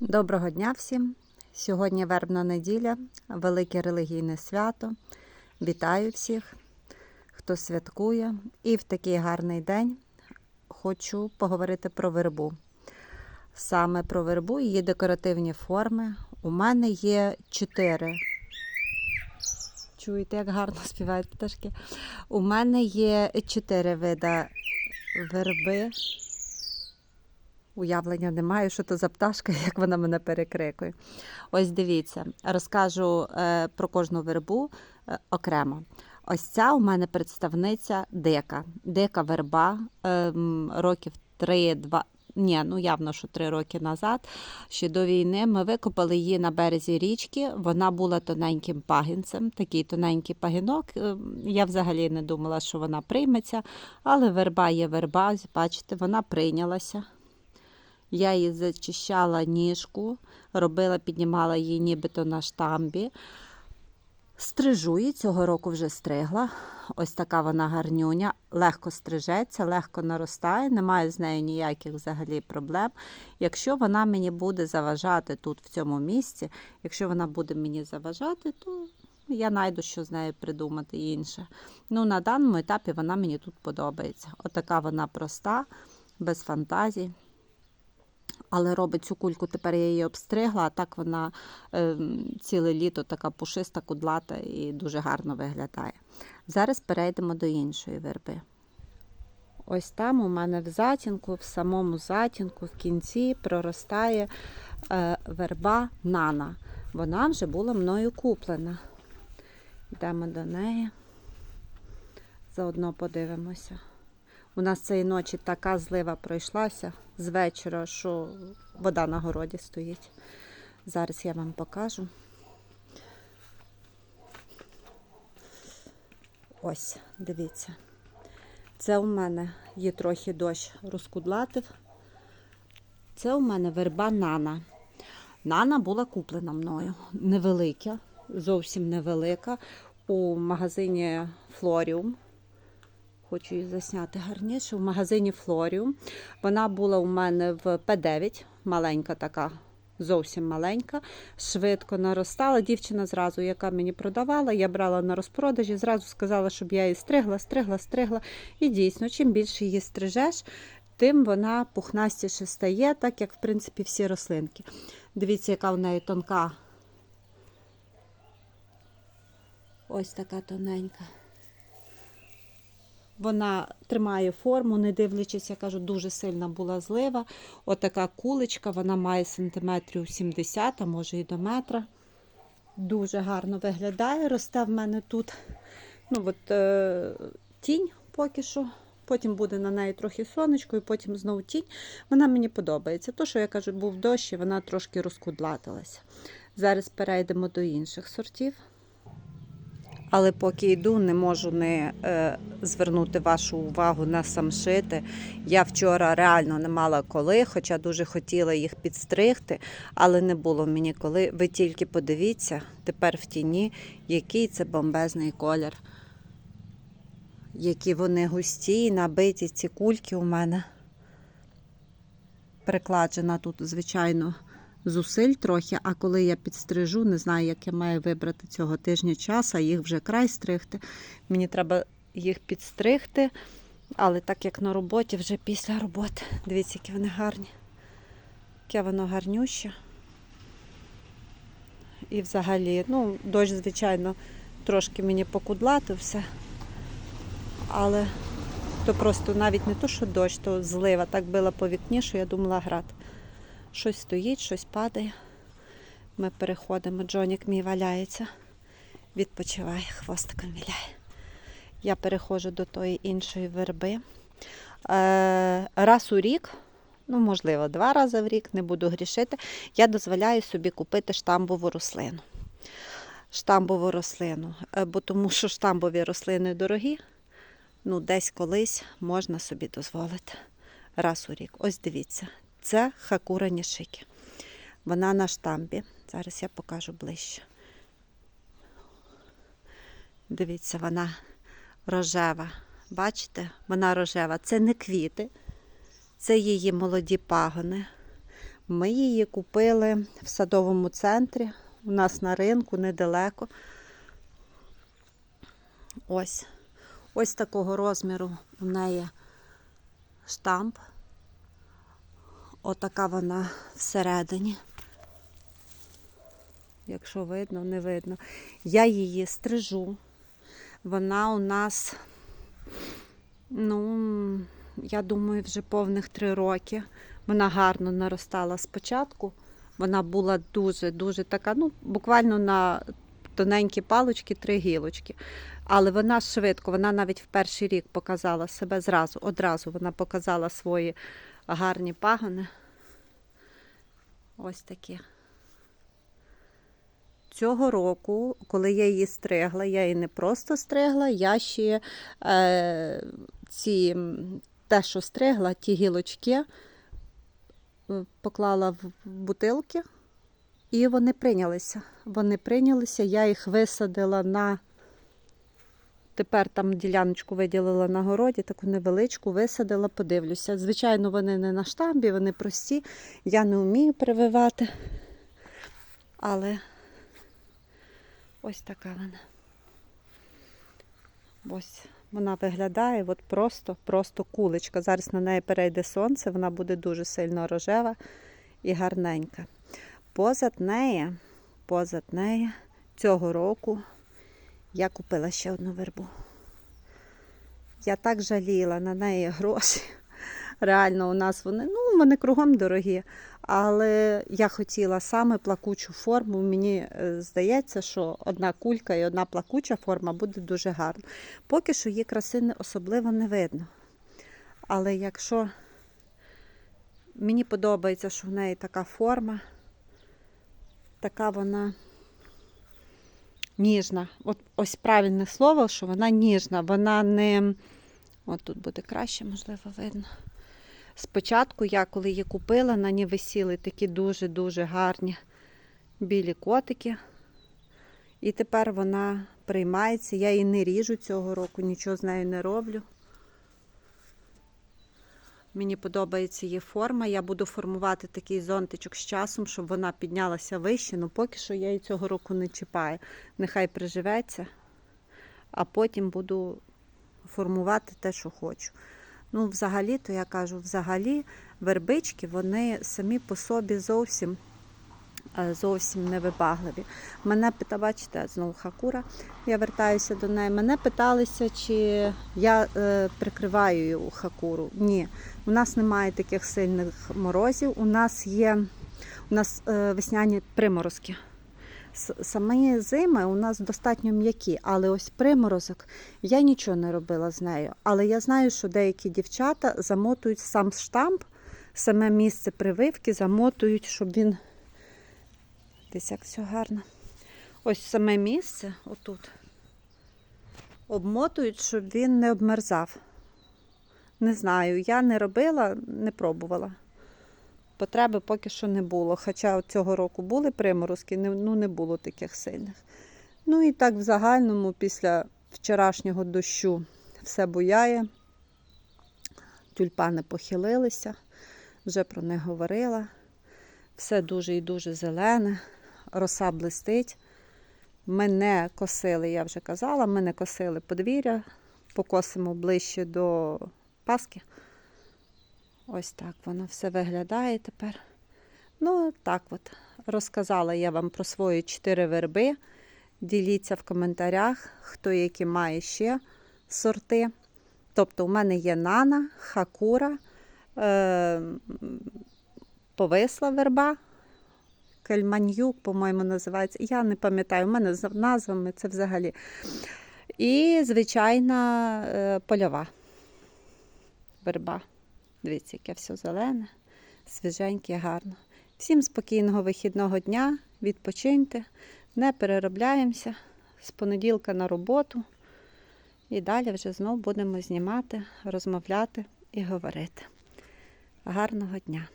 Доброго дня всім! Сьогодні вербна неділя, велике релігійне свято. Вітаю всіх, хто святкує. І в такий гарний день хочу поговорити про вербу. Саме про вербу її декоративні форми. У мене є чотири. Чуєте, як гарно співають пташки? У мене є чотири вида верби. Уявлення немає, що то за пташка, як вона мене перекрикує. Ось дивіться, розкажу е, про кожну вербу е, окремо. Ось ця у мене представниця дика. Дика верба е, років 3-2. Ні, ну явно, що три роки назад, ще до війни, ми викопали її на березі річки. Вона була тоненьким пагінцем, такий тоненький пагінок. Е, Я взагалі не думала, що вона прийметься, але верба є верба, бачите, вона прийнялася. Я її зачищала ніжку, робила, піднімала її нібито на штамбі. Стрижу її, цього року вже стригла. Ось така вона гарнюня, легко стрижеться, легко наростає, немає з нею ніяких взагалі проблем. Якщо вона мені буде заважати тут, в цьому місці, якщо вона буде мені заважати, то я знайду, що з нею придумати інше. Ну, на даному етапі вона мені тут подобається. Отака вона проста, без фантазій. Але робить цю кульку, тепер я її обстригла, а так вона е, ціле літо така пушиста, кудлата і дуже гарно виглядає. Зараз перейдемо до іншої верби. Ось там у мене в затінку, в самому затінку, в кінці проростає е, верба Нана. Вона вже була мною куплена. Йдемо до неї. Заодно подивимося. У нас цієї ночі така злива пройшлася з вечора, що вода на городі стоїть. Зараз я вам покажу. Ось, дивіться. Це у мене є трохи дощ розкудлатив. Це у мене верба Нана. Нана була куплена мною. Невелика, зовсім невелика. У магазині Флоріум. Хочу її засняти гарніше. В магазині Флоріум. Вона була у мене в П9, маленька така, зовсім маленька, швидко наростала. Дівчина зразу, яка мені продавала, я брала на розпродажі, зразу сказала, щоб я її стригла, стригла, стригла. І дійсно, чим більше її стрижеш, тим вона пухнастіше стає, так як, в принципі, всі рослинки. Дивіться, яка в неї тонка. Ось така тоненька. Вона тримає форму, не дивлячись, я кажу, дуже сильна була злива. Отака куличка, вона має сантиметрів 70, а може і до метра. Дуже гарно виглядає. Росте в мене тут ну, от, е, тінь поки що. Потім буде на неї трохи сонечко, і потім знову тінь. Вона мені подобається. То, що я кажу, був дощ, і вона трошки розкудлатилася. Зараз перейдемо до інших сортів. Але поки йду, не можу не е, звернути вашу увагу на самшити. Я вчора реально не мала коли, хоча дуже хотіла їх підстригти, але не було мені коли. Ви тільки подивіться тепер в тіні, який це бомбезний колір. Які вони густі, набиті ці кульки у мене. Прикладжена тут, звичайно, зусиль трохи, а коли я підстрижу, не знаю, як я маю вибрати цього тижня час, а їх вже край стригти. Мені треба їх підстригти, але так як на роботі, вже після роботи. Дивіться, які вони гарні. Яке воно гарнюще. І взагалі, ну, дощ, звичайно, трошки мені покудлатив все. Але то просто навіть не то, що дощ, то злива так била по вікні, що я думала град. Щось стоїть, щось падає. Ми переходимо, Джонік мій валяється, відпочиває, хвостиком віляє. Я переходжу до тої іншої верби. Е, раз у рік, ну, можливо, два рази в рік, не буду грішити, я дозволяю собі купити штамбову рослину. Штамбову рослину, е, бо тому що штамбові рослини дорогі, ну, десь колись можна собі дозволити раз у рік. Ось дивіться, це хакура нішики. Вона на штамбі. Зараз я покажу ближче. Дивіться, вона рожева. Бачите, вона рожева. Це не квіти, це її молоді пагони. Ми її купили в садовому центрі, у нас на ринку недалеко. Ось. Ось такого розміру у неї штамп. Отака вона всередині. Якщо видно, не видно. Я її стрижу. Вона у нас, ну, я думаю, вже повних три роки. Вона гарно наростала спочатку. Вона була дуже-дуже така, ну, буквально на тоненькі палочки, три гілочки. Але вона швидко, вона навіть в перший рік показала себе зразу, одразу вона показала свої гарні пагони. Ось такі. Цього року, коли я її стригла, я її не просто стригла, я ще е, ці, те, що стригла, ті гілочки е, поклала в в бутилки, і вони прийнялися. Вони прийнялися, я їх висадила на. Тепер там діляночку виділила на городі, таку невеличку, висадила, подивлюся. Звичайно, вони не на штамбі, вони прості. Я не вмію прививати. Але ось така вона. Ось вона виглядає от просто, просто кулечка. Зараз на неї перейде сонце, вона буде дуже сильно рожева і гарненька. Позад неї, позад неї цього року я купила ще одну вербу. Я так жаліла на неї гроші. Реально, у нас вони, ну, вони кругом дорогі. Але я хотіла саме плакучу форму. Мені е, здається, що одна кулька і одна плакуча форма буде дуже гарна. Поки що її краси особливо не видно. Але якщо мені подобається, що в неї така форма, така вона ніжна. От ось правильне слово, що вона ніжна, вона не. От тут буде краще, можливо, видно. Спочатку я, коли її купила, на ній висіли такі дуже-дуже гарні білі котики. І тепер вона приймається. Я її не ріжу цього року, нічого з нею не роблю. Мені подобається її форма. Я буду формувати такий зонтичок з часом, щоб вона піднялася вище. Ну поки що я її цього року не чіпаю. Нехай приживеться, а потім буду формувати те, що хочу. Ну, взагалі, то я кажу, взагалі вербички вони самі по собі зовсім, зовсім невибагливі. Мене пита, бачите, знову хакура, я вертаюся до неї. Мене питалися, чи я е, прикриваю хакуру. Ні, у нас немає таких сильних морозів. У нас є у нас е, весняні приморозки. Самі зими у нас достатньо м'які, але ось приморозок я нічого не робила з нею. Але я знаю, що деякі дівчата замотують сам штамп, саме місце прививки замотують, щоб він. Десь як все гарно. Ось саме місце, отут. Обмотують, щоб він не обмерзав. Не знаю, я не робила, не пробувала. Потреби поки що не було. Хоча цього року були приморозки, ну не було таких сильних. Ну і так в загальному, після вчорашнього дощу все буяє. Тюльпани похилилися, вже про них говорила. Все дуже і дуже зелене, роса блистить. Ми не косили, я вже казала, ми не косили подвір'я, покосимо ближче до Паски. Ось так воно все виглядає тепер. Ну, так от. Розказала я вам про свої чотири верби. Діліться в коментарях, хто які має ще сорти. Тобто, у мене є нана, хакура, е- повисла верба, кельманьюк, по-моєму, називається. Я не пам'ятаю, у мене з назвами це взагалі. І звичайна е, польова верба. Дивіться, яке все зелене, свіженьке, гарно. Всім спокійного вихідного дня, відпочиньте, не переробляємося з понеділка на роботу. І далі вже знов будемо знімати, розмовляти і говорити. Гарного дня!